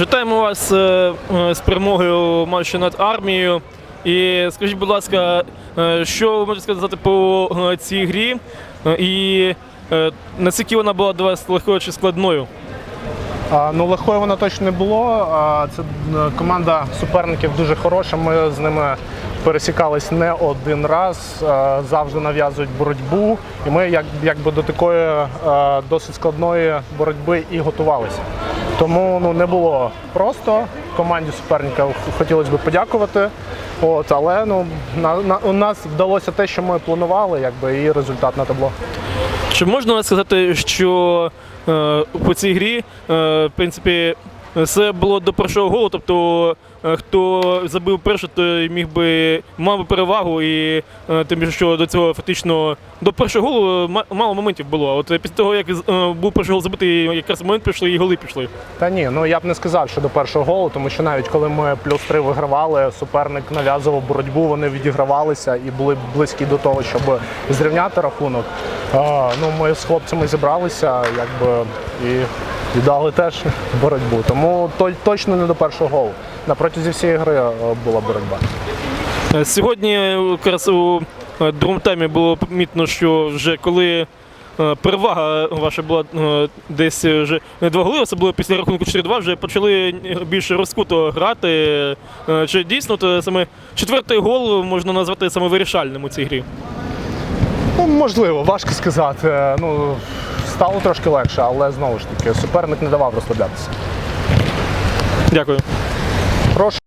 Вітаємо вас е, е, з перемогою у матчі над армією. І скажіть, будь ласка, е, що ви можете сказати по цій грі? І наскільки вона була для вас легкою чи складною? Ну, легкою вона точно не було. Це команда суперників дуже хороша. Ми з ними пересікались не один раз, завжди нав'язують боротьбу. І ми як, якби до такої досить складної боротьби і готувалися. Тому ну, не було просто. Команді суперника хотілося б подякувати. От, але ну, на, на, у нас вдалося те, що ми планували, якби, і результат на табло. Чи можна сказати, що е, по цій грі, е, в принципі, все було до першого голу, тобто е, хто забив перший, той міг би мав би перевагу, і е, тим більше, що до цього фактично до першого голу мало моментів було. От після того, як е, був перший гол забитий, якраз момент пішли і голи пішли. Та ні, ну я б не сказав, що до першого голу, тому що навіть коли ми плюс три вигравали, суперник нав'язував боротьбу, вони відігравалися і були близькі до того, щоб зрівняти рахунок. А, ну, ми з хлопцями зібралися, якби і віддали теж боротьбу. Тому то, точно не до першого голу. На протязі всієї гри е, була боротьба. Е, Сьогодні якраз у е, другому таймі було помітно, що вже коли перевага ваша була десь вже не два голи, особливо після рахунку 4-2, вже почали більш розкуто грати. Чи дійсно то саме четвертий гол можна назвати саме вирішальним у цій грі? Ну, можливо, важко сказати. Ну, Стало трошки легше, але знову ж таки, суперник не давав розслаблятися. Дякую. Прошу.